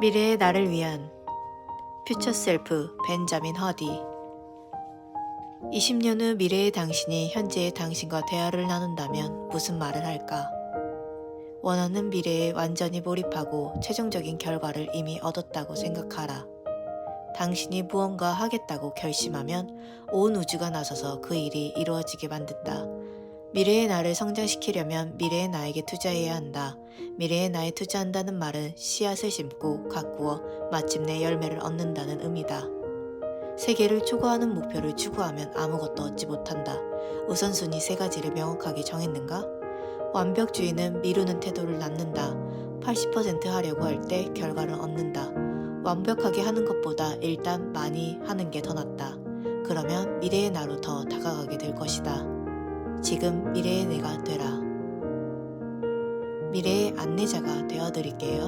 미래의 나를 위한 퓨처 셀프 벤자민 허디 20년 후 미래의 당신이 현재의 당신과 대화를 나눈다면 무슨 말을 할까? 원하는 미래에 완전히 몰입하고 최종적인 결과를 이미 얻었다고 생각하라. 당신이 무언가 하겠다고 결심하면 온 우주가 나서서 그 일이 이루어지게 만든다. 미래의 나를 성장시키려면 미래의 나에게 투자해야 한다. 미래의 나에 투자한다는 말은 씨앗을 심고 가꾸어 마침내 열매를 얻는다는 의미다. 세계를 초과하는 목표를 추구하면 아무것도 얻지 못한다. 우선순위 세 가지를 명확하게 정했는가? 완벽주의는 미루는 태도를 낳는다. 80% 하려고 할 때 결과를 얻는다. 완벽하게 하는 것보다 일단 많이 하는 게 더 낫다. 그러면 미래의 나로 더 다가가게 될 것이다. 지금 미래의 내가 되라. 미래의 안내자가 되어드릴게요.